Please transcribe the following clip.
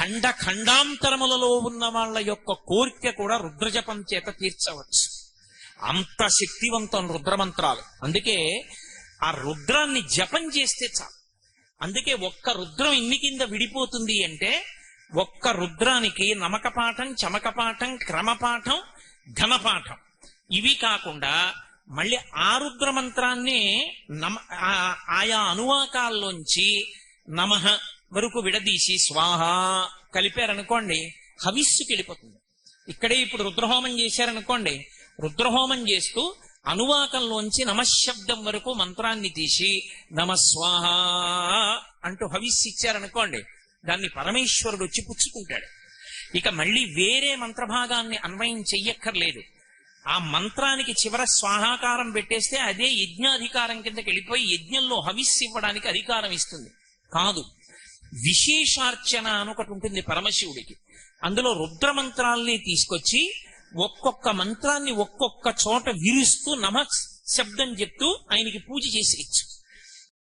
ఖండ ఖండాంతరములలో ఉన్న వాళ్ళ యొక్క కోరిక కూడా రుద్రజపం చేత తీర్చవచ్చు. అంత శక్తివంతం రుద్రమంత్రాలు. అందుకే ఆ రుద్రాన్ని జపం చేస్తే చాలు. అందుకే ఒక్క రుద్రం ఇన్ని కింద విడిపోతుంది అంటే ఒక్క రుద్రానికి నమకపాఠం చమకపాఠం క్రమపాఠం ఘనపాఠం. ఇవి కాకుండా మళ్ళీ ఆ రుద్ర మంత్రాన్ని నమ ఆయా అనువాకాల్లోంచి నమః వరకు విడదీసి స్వాహ కలిపారనుకోండి హవిస్సుకి వెళ్ళిపోతుంది ఇక్కడే ఇప్పుడు రుద్రహోమం చేశారనుకోండి రుద్రహోమం చేస్తూ అనువాకంలోంచి నమశబ్దం వరకు మంత్రాన్ని తీసి నమస్వాహ అంటూ హవిస్సు ఇచ్చారనుకోండి దాన్ని పరమేశ్వరుడు వచ్చి పుచ్చుకుంటాడు. ఇక మళ్ళీ వేరే మంత్రభాగాన్ని అన్వయం చెయ్యక్కర్లేదు. ఆ మంత్రానికి చివర స్వాహాకారం పెట్టేస్తే అదే యజ్ఞాధికారం కిందకి వెళ్ళిపోయి యజ్ఞంలో హవిస్సు ఇవ్వడానికి అధికారం ఇస్తుంది. కాదు. విశేషార్చన అని ఒకటి ఉంటుంది పరమశివుడికి. అందులో రుద్ర మంత్రాల్ని తీసుకొచ్చి ఒక్కొక్క మంత్రాన్ని ఒక్కొక్క చోట విరుస్తూ నమ శబ్దం చెప్తూ ఆయనకి పూజ చేసేయచ్చు